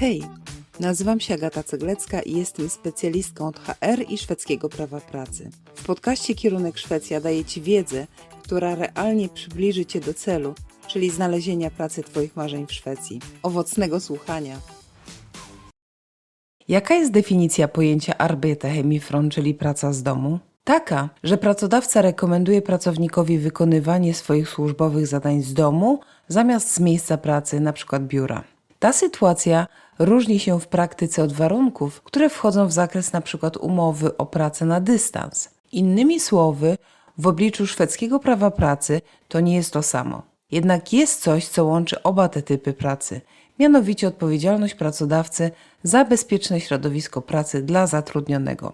Hej, nazywam się Agata Ceglecka i jestem specjalistką od HR i szwedzkiego prawa pracy. W podcaście Kierunek Szwecja daję Ci wiedzę, która realnie przybliży Cię do celu, czyli znalezienia pracy Twoich marzeń w Szwecji. Owocnego słuchania! Jaka jest definicja pojęcia Arbete hemifron, czyli praca z domu? Taka, że pracodawca rekomenduje pracownikowi wykonywanie swoich służbowych zadań z domu zamiast z miejsca pracy, np. biura. Ta sytuacja różni się w praktyce od warunków, które wchodzą w zakres np. umowy o pracę na dystans. Innymi słowy, w obliczu szwedzkiego prawa pracy to nie jest to samo. Jednak jest coś, co łączy oba te typy pracy, mianowicie odpowiedzialność pracodawcy za bezpieczne środowisko pracy dla zatrudnionego.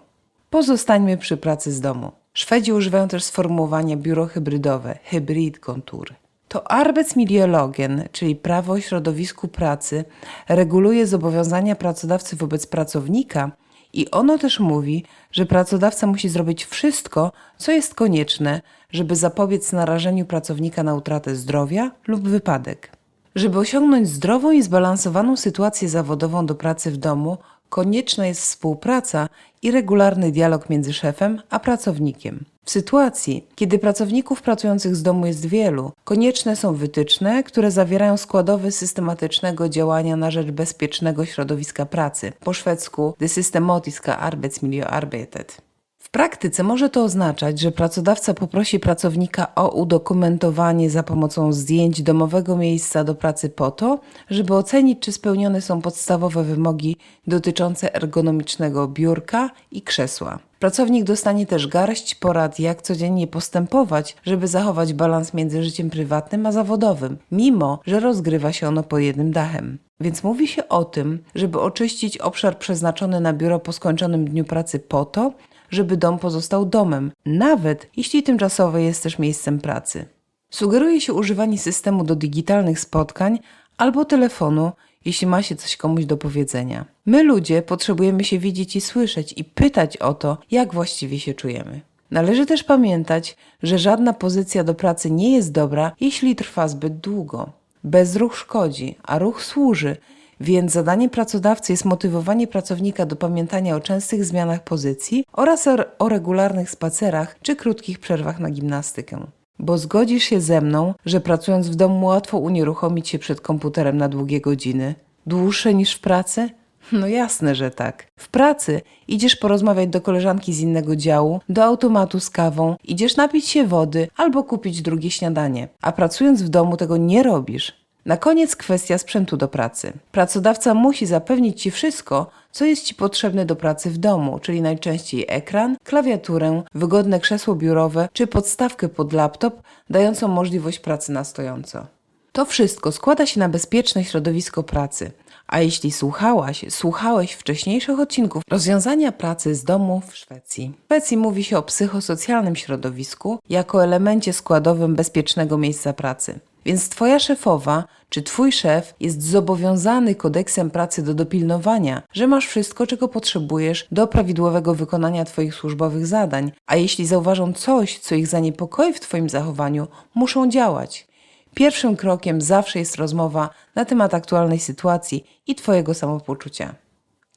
Pozostańmy przy pracy z domu. Szwedzi używają też sformułowania biuro hybrydowe, hybridkontur. To Arbetsmiljölagen, czyli prawo o środowisku pracy, reguluje zobowiązania pracodawcy wobec pracownika i ono też mówi, że pracodawca musi zrobić wszystko, co jest konieczne, żeby zapobiec narażeniu pracownika na utratę zdrowia lub wypadek. Żeby osiągnąć zdrową i zbalansowaną sytuację zawodową do pracy w domu, konieczna jest współpraca i regularny dialog między szefem a pracownikiem. W sytuacji, kiedy pracowników pracujących z domu jest wielu, konieczne są wytyczne, które zawierają składowe systematycznego działania na rzecz bezpiecznego środowiska pracy, po szwedzku Det systematiska arbetsmiljöarbetet. W praktyce może to oznaczać, że pracodawca poprosi pracownika o udokumentowanie za pomocą zdjęć domowego miejsca do pracy po to, żeby ocenić, czy spełnione są podstawowe wymogi dotyczące ergonomicznego biurka i krzesła. Pracownik dostanie też garść porad, jak codziennie postępować, żeby zachować balans między życiem prywatnym a zawodowym, mimo że rozgrywa się ono pod jednym dachem. Więc mówi się o tym, żeby oczyścić obszar przeznaczony na biuro po skończonym dniu pracy po to, żeby dom pozostał domem, nawet jeśli tymczasowo jest też miejscem pracy. Sugeruje się używanie systemu do digitalnych spotkań albo telefonu, jeśli ma się coś komuś do powiedzenia. My ludzie potrzebujemy się widzieć i słyszeć i pytać o to, jak właściwie się czujemy. Należy też pamiętać, że żadna pozycja do pracy nie jest dobra, jeśli trwa zbyt długo. Bezruch szkodzi, a ruch służy, więc zadaniem pracodawcy jest motywowanie pracownika do pamiętania o częstych zmianach pozycji oraz o- o regularnych spacerach czy krótkich przerwach na gimnastykę. Bo zgodzisz się ze mną, że pracując w domu łatwo unieruchomić się przed komputerem na długie godziny? Dłuższe niż w pracy? No jasne, że tak. W pracy idziesz porozmawiać do koleżanki z innego działu, do automatu z kawą, idziesz napić się wody albo kupić drugie śniadanie, a pracując w domu tego nie robisz. Na koniec kwestia sprzętu do pracy. Pracodawca musi zapewnić Ci wszystko, co jest Ci potrzebne do pracy w domu, czyli najczęściej ekran, klawiaturę, wygodne krzesło biurowe czy podstawkę pod laptop, dającą możliwość pracy na stojąco. To wszystko składa się na bezpieczne środowisko pracy. A jeśli słuchałaś, słuchałeś wcześniejszych odcinków rozwiązania pracy z domu w Szwecji. W Szwecji mówi się o psychosocjalnym środowisku jako elemencie składowym bezpiecznego miejsca pracy. Więc twoja szefowa czy twój szef jest zobowiązany kodeksem pracy do dopilnowania, że masz wszystko, czego potrzebujesz do prawidłowego wykonania twoich służbowych zadań, a jeśli zauważą coś, co ich zaniepokoi w twoim zachowaniu, muszą działać. Pierwszym krokiem zawsze jest rozmowa na temat aktualnej sytuacji i Twojego samopoczucia.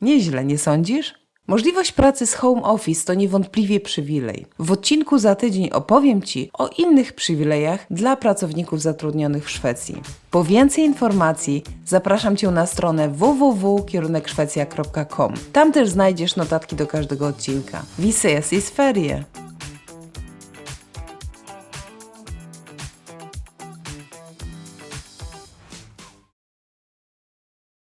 Nieźle, nie sądzisz? Możliwość pracy z home office to niewątpliwie przywilej. W odcinku za tydzień opowiem Ci o innych przywilejach dla pracowników zatrudnionych w Szwecji. Po więcej informacji zapraszam Cię na stronę www.kierunekszwecja.com. Tam też znajdziesz notatki do każdego odcinka. Vi ses i ferie!